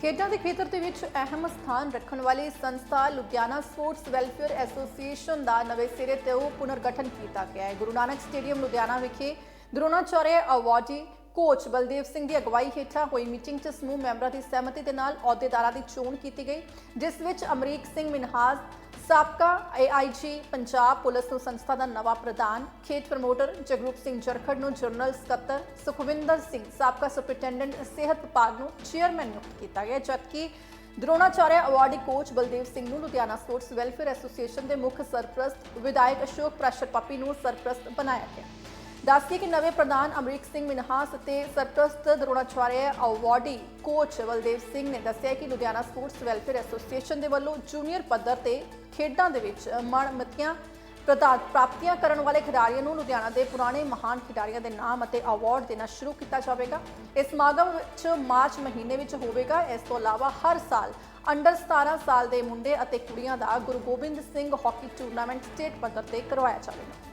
ਖੇਡਾਂ ਦੇ ਖੇਤਰ ਦੇ ਵਿੱਚ ਅਹਿਮ ਸਥਾਨ ਰੱਖਣ ਵਾਲੀ ਸੰਸਥਾ ਲੁਧਿਆਣਾ ਸਪੋਰਟਸ ਵੈਲਫੇਅਰ ਐਸੋਸੀਏਸ਼ਨ ਦਾ ਨਵੇਂ ਸਿਰੇ ਤੋਂ ਪੁਨਰਗਠਨ ਕੀਤਾ ਗਿਆ ਹੈ। ਗੁਰੂ ਨਾਨਕ ਸਟੇਡੀਅਮ ਲੁਧਿਆਣਾ ਵਿਖੇ ਦਰੋਣਾਚਾਰਿਆ ਅਵਾਰਡੀ ਕੋਚ ਬਲਦੇਵ ਸਿੰਘ ਦੀ ਅਗਵਾਈ ਹੇਠਾਂ ਹੋਈ ਮੀਟਿੰਗ 'ਚ ਸਮੂਹ ਮੈਂਬਰਾਂ ਦੀ ਸਹਿਮਤੀ ਦੇ ਨਾਲ ਅਹੁਦੇਦਾਰਾਂ ਦੀ ਚੋਣ ਕੀਤੀ ਗਈ, ਜਿਸ ਵਿੱਚ ਅਮਰੀਕ ਸਿੰਘ ਮਿਨਹਾਜ਼ ਸਾਬਕਾ ਏਆਈਜੀ ਪੰਜਾਬ ਪੁਲਿਸ ਨੂੰ ਸੰਸਥਾ ਦਾ ਨਵਾਂ ਪ੍ਰਧਾਨ ਖੇਤ ਪ੍ਰਮੋਟਰ ਜਗਰੂਪ ਸਿੰਘ ਜਰਖੜ ਨੂੰ ਜਨਰਲ ਸਕੱਤਰ ਸੁਖਵਿੰਦਰ ਸਿੰਘ, ਸਾਬਕਾ ਸੁਪਰਟੈਂਡੈਂਟ ਸਿਹਤ ਵਿਭਾਗ ਨੂੰ ਚੇਅਰਮੈਨ ਨਿਯੁਕਤ ਕੀਤਾ ਗਿਆ, ਜਦਕਿ ਦਰੋਣਾਚਾਰਿਆ ਅਵਾਰਡੀ ਕੋਚ ਬਲਦੇਵ ਸਿੰਘ ਨੂੰ ਲੁਧਿਆਣਾ ਸਪੋਰਟਸ ਵੈਲਫੇਅਰ ਐਸੋਸੀਏਸ਼ਨ ਦੇ ਮੁੱਖ ਸਰਪ੍ਰਸਤ ਵਿਧਾਇਕ ਅਸ਼ੋਕ ਪ੍ਰਾਸ਼ਰ ਪੱਪੀ ਨੂੰ ਸਰਪ੍ਰਸਤ ਬਣਾਇਆ ਗਿਆ। ਦੱਸਦੀ ਕਿ ਨਵੇਂ ਪ੍ਰਧਾਨ ਅਮਰੀਕ ਸਿੰਘ ਮਿਨਹਾਸ ਅਤੇ ਸਰਪ੍ਰਸਤ ਦਰੋਣਾਚਾਰਿਆ ਅਵਾਰਡੀ ਕੋਚ ਬਲਦੇਵ ਸਿੰਘ ਨੇ ਦੱਸਿਆ ਕਿ ਲੁਧਿਆਣਾ ਸਪੋਰਟਸ ਵੈਲਫੇਅਰ ਐਸੋਸੀਏਸ਼ਨ ਦੇ ਵੱਲੋਂ ਜੂਨੀਅਰ ਪੱਧਰ ਤੇ ਖੇਡਾਂ ਦੇ ਵਿੱਚ ਮਣਮਤੀਆਂ ਪ੍ਰਦਾਨ ਪ੍ਰਾਪਤੀਆਂ ਕਰਨ ਵਾਲੇ ਖਿਡਾਰੀਆਂ ਨੂੰ ਲੁਧਿਆਣਾ ਦੇ ਪੁਰਾਣੇ ਮਹਾਨ ਖਿਡਾਰੀਆਂ ਦੇ ਨਾਮ ਅਤੇ ਅਵਾਰਡ ਦੇਣਾ ਸ਼ੁਰੂ ਕੀਤਾ ਜਾਵੇਗਾ। ਇਸ ਸਮਾਗਮ ਵਿੱਚ ਮਾਰਚ ਮਹੀਨੇ ਵਿੱਚ ਹੋਵੇਗਾ। ਇਸ ਤੋਂ ਇਲਾਵਾ ਹਰ ਸਾਲ ਅੰਡਰ 17 ਸਾਲ ਦੇ ਮੁੰਡੇ ਅਤੇ ਕੁੜੀਆਂ ਦਾ Guru Gobind Singh hockey tournament state ਪੱਧਰ ਤੇ ਕਰਵਾਇਆ ਜਾਵੇਗਾ।